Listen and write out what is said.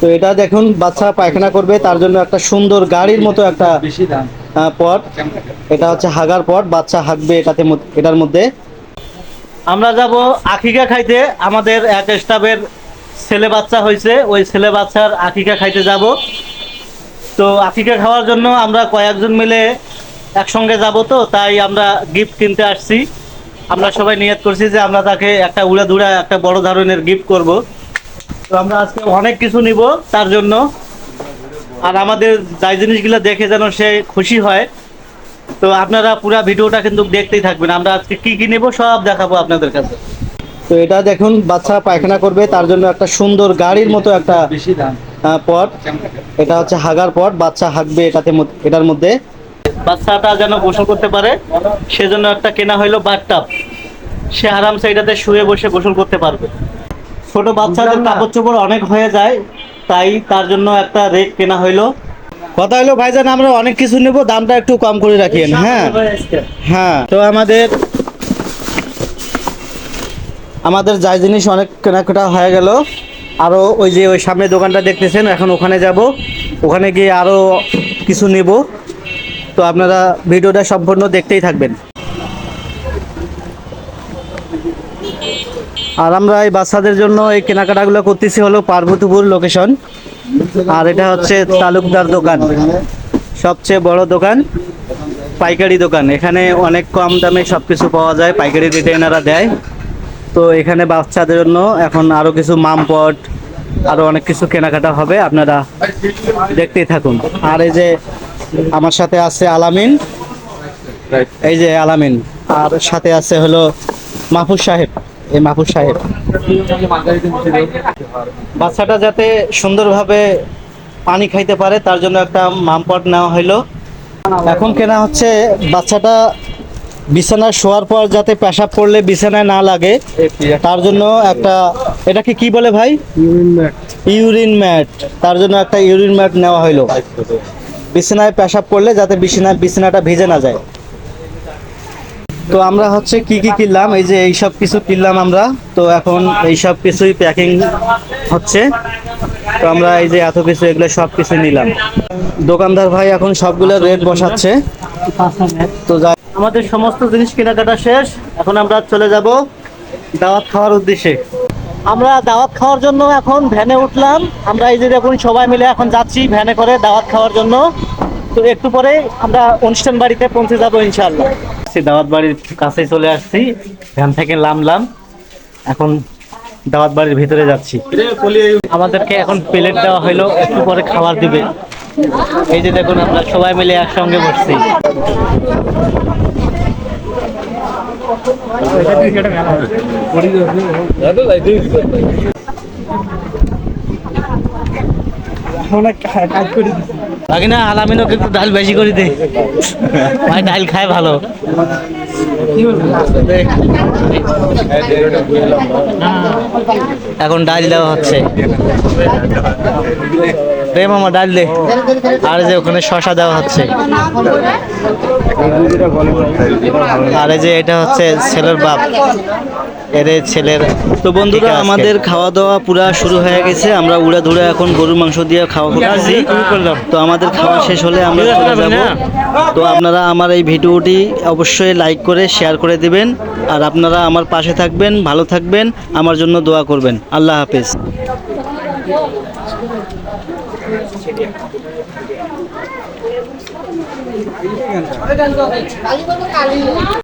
তো এটা দেখুন বাচ্চা পায়খানা করবে তার জন্য একটা সুন্দর গাড়ির মতো একটা পট এটা হচ্ছে হাগার পট বাচ্চা হাগবে এটাতে এটার মধ্যে। আমরা যাব আখিকা খাইতে আমাদের এক স্টাফের ছেলে বাচ্চা হয়েছে ওই ছেলে বাচ্চার আখিকা খাইতে যাব। তো আখিকা খাওয়ার জন্য আমরা কয়েকজন মিলে একসঙ্গে যাব তো তাই আমরা গিফট কিনতে আসছি। আমরা সবাই নিয়ত করছি যে আমরা তাকে একটা উড়া দুড়া একটা বড় ধরনের গিফট করব। তো আমরা আজকে অনেক কিছু নিব তার জন্য। আর আমাদের যাই জিনিসগুলো দেখে যেন সে খুশি হয়। তো আপনারা পুরো ভিডিওটা কিন্তু দেখতেই থাকবেন। আমরা আজকে কি কি নেব সব দেখাবো আপনাদের কাছে। তো এটা দেখুন বাচ্চা পায়খানা করবে তার জন্য একটা সুন্দর গাড়ির মতো একটা পট এটা হচ্ছে হাগার পট বাচ্চা হাগবে এটাতে এটার মধ্যে। বাচ্চাটা যেন গোসল করতে পারে সেজন্য একটা কেনা হইল বাথটাব। সে আরামসে এটাতে শুয়ে বসে গোসল করতে পারবে। ছোট বাচ্চাদের কাপড় চোপড় অনেক হয়ে যায় তাই তার জন্য একটা রেক কেনা হইল। কথা হলো ভাইজান আমরা অনেক কিছু নেব দামটা একটু কম করে রাখিয়েন হ্যাঁ? হ্যাঁ তো আমাদের আমাদের যাই জিনিস অনেক কেনাকাটা হয়ে গেল। আরও ওই যে ওই সামনে দোকানটা দেখতেছেন এখন ওখানে যাব। ওখানে গিয়ে আরও কিছু নেব। তো আপনারা ভিডিওটা সম্পূর্ণ দেখতেই থাকবেন। আর আমরা এই বাচ্চাদের জন্য এই কেনাকাটাগুলো করতেছি হলো পার্বতীপুর লোকেশন আর এটা হচ্ছে তালুকদার দোকান। সবচেয়ে বড় দোকান, পাইকারি দোকান। এখানে অনেক কম দামে সব কিছু পাওয়া যায়, পাইকারি রেটে এনারা দেয়। তো এখানে বাচ্চাদের জন্য এখন আরও কিছু মামপট আরও অনেক কিছু কেনাকাটা হবে, আপনারা দেখতেই থাকুন। আর এই যে আমার সাথে আছে আলামিন। এই যে আলামিন। আর সাথে আছে হলো মাহফুজ সাহেব, এই মাহফুজ সাহেব। বাচ্চাটা যাতে সুন্দরভাবে পানি খাইতে পারে, তার জন্য একটা মামপট নেওয়া হইল। এখন কেনা হচ্ছে বাচ্চাটা বিছানায় শোয়ার পর যাতে পেশাব করলে বিছানায় না লাগে, তার জন্য একটা এটাকে কি বলে ভাই? Urine mat. তার জন্য একটা ইউরিন ম্যাট নেওয়া হইল। বিছানায় পেশাব করলে যাতে বিছানায় বিছানাটা ভিজে না যায়। তো আমরা হচ্ছে কি কি কিনলাম? এই যে এই সব কিছু কিনলাম আমরা। তো এখন এই সব কিছুই প্যাকিং হচ্ছে। তো আমরা এই যে এত কিছু, এগুলো সব কিছু নিলাম। দোকানদার ভাই এখন সবগুলো রেট বসাচ্ছে। তো যা আমাদের সমস্ত জিনিস কেনাকাটা শেষ। এখন আমরা চলে যাব দাওয়াত খাওয়ার উদ্দেশ্যে। আমরা দাওয়াত খাওয়ার জন্য এখন ভ্যানে উঠলাম। আমরা এই যে দেখুন সবাই মিলে এখন যাচ্ছি ভ্যানে করে দাওয়াত খাওয়ার জন্য। তো একটু পরে আমরা অনুষ্ঠান বাড়িতে পৌঁছে যাব ইনশাআল্লাহ। সেই দাওয়াত বাড়ির কাছেই চলে আসছি। ভ্যান থেকে নামলাম। এখন দাওয়াত বাড়ির ভিতরে যাচ্ছি। আমাদেরকে এখন প্লেট দেওয়া হলো একটু পরে খাবার দিবে। এই যে দেখুন, আমরা সবাই মিলে একসঙ্গে বসছি। বাকি না আলামিনও একটু ডাল বেশি করে দে। ভাই, ডাল খায় ভালো। এখন ডাল দেওয়া হচ্ছে। দে মামা, ডাল দে। আর যে ওখানে শশা দেওয়া হচ্ছে। আর যে এটা হচ্ছে ছেলের বাপ। এর এই ছেলের তো বন্ধুরা আমাদের খাওয়া দাওয়া পুরা শুরু হয়ে গেছে। আমরা উড়া ধুড়া এখন গরুর মাংস দিয়ে খাওয়া করতেছি। তো আমাদের খাওয়া শেষ হলে আমরা চলে যাব। তো আপনারা আমার এই ভিডিওটি অবশ্যই লাইক করে শেয়ার করে দিবেন। আর আপনারা আমার পাশে থাকবেন ভালো থাকবেন আমার জন্য দোয়া করবেন। আল্লাহ হাফেজ।